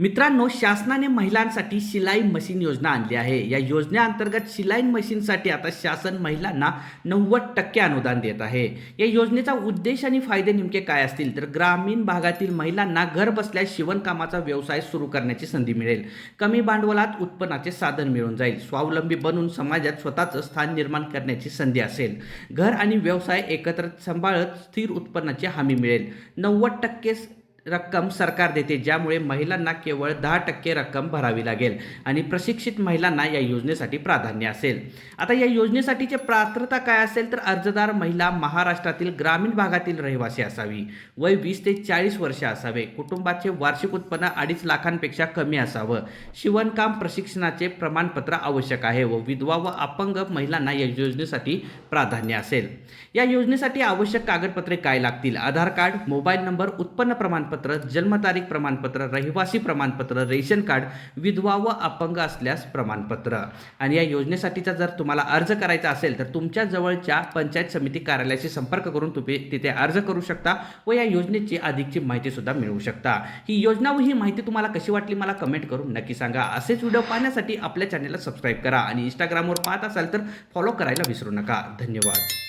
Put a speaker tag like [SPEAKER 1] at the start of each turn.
[SPEAKER 1] मित्रांनो शासनाने महिलांसाठी शिलाई मशीन योजना आणली आहे. या योजनेअंतर्गत शिलाई मशीनसाठी आता शासन महिलांना नव्वद टक्के अनुदान देत आहे. या योजनेचा उद्देश आणि फायदे नेमके काय असतील? तर ग्रामीण भागातील महिलांना घर बसल्या शिवणकामाचा व्यवसाय सुरू करण्याची संधी मिळेल. कमी भांडवलात उत्पन्नाचे साधन मिळून जाईल. स्वावलंबी बनून समाजात स्वतःचं स्थान निर्माण करण्याची संधी असेल. घर आणि व्यवसाय एकत्र सांभाळत स्थिर उत्पन्नाची हमी मिळेल. नव्वद टक्के रक्कम सरकार देते ज्यामुळे महिलांना केवळ दहा टक्के रक्कम भरावी लागेल आणि प्रशिक्षित महिलांना या योजनेसाठी प्राधान्य असेल. आता या योजनेसाठीचे पात्रता काय असेल तर अर्जदार महिला महाराष्ट्रातील ग्रामीण भागातील रहिवासी असावी. वय वीस ते चाळीस वर्ष असावे. कुटुंबाचे वार्षिक उत्पन्न अडीच लाखांपेक्षा कमी असावं. शिवणकाम प्रशिक्षणाचे प्रमाणपत्र आवश्यक आहे व विधवा व अपंग महिलांना या योजनेसाठी प्राधान्य असेल. या योजनेसाठी आवश्यक कागदपत्रे काय लागतील? आधार कार्ड मोबाईल नंबर उत्पन्न प्रमाण प्रमाणपत्र जन्मतारीख प्रमाणपत्र रहिवासी प्रमाणपत्र रेशन कार्ड विधवा व अपंग असल्यास प्रमाणपत्र. आणि या योजनेसाठीचा जर तुम्हाला अर्ज करायचा असेल तर तुमच्या जवळच्या पंचायत समिती कार्यालयाशी संपर्क करून तुम्ही तिथे अर्ज करू शकता व या योजनेची अधिकची माहिती सुद्धा मिळवू शकता. ही योजना व ही माहिती तुम्हाला कशी वाटली मला कमेंट करून नक्की सांगा. असेच व्हिडिओ पाहण्यासाठी आपल्या चॅनलला सबस्क्राईब करा आणि इंस्टाग्रामवर पाहत असाल तर फॉलो करायला विसरू नका. धन्यवाद.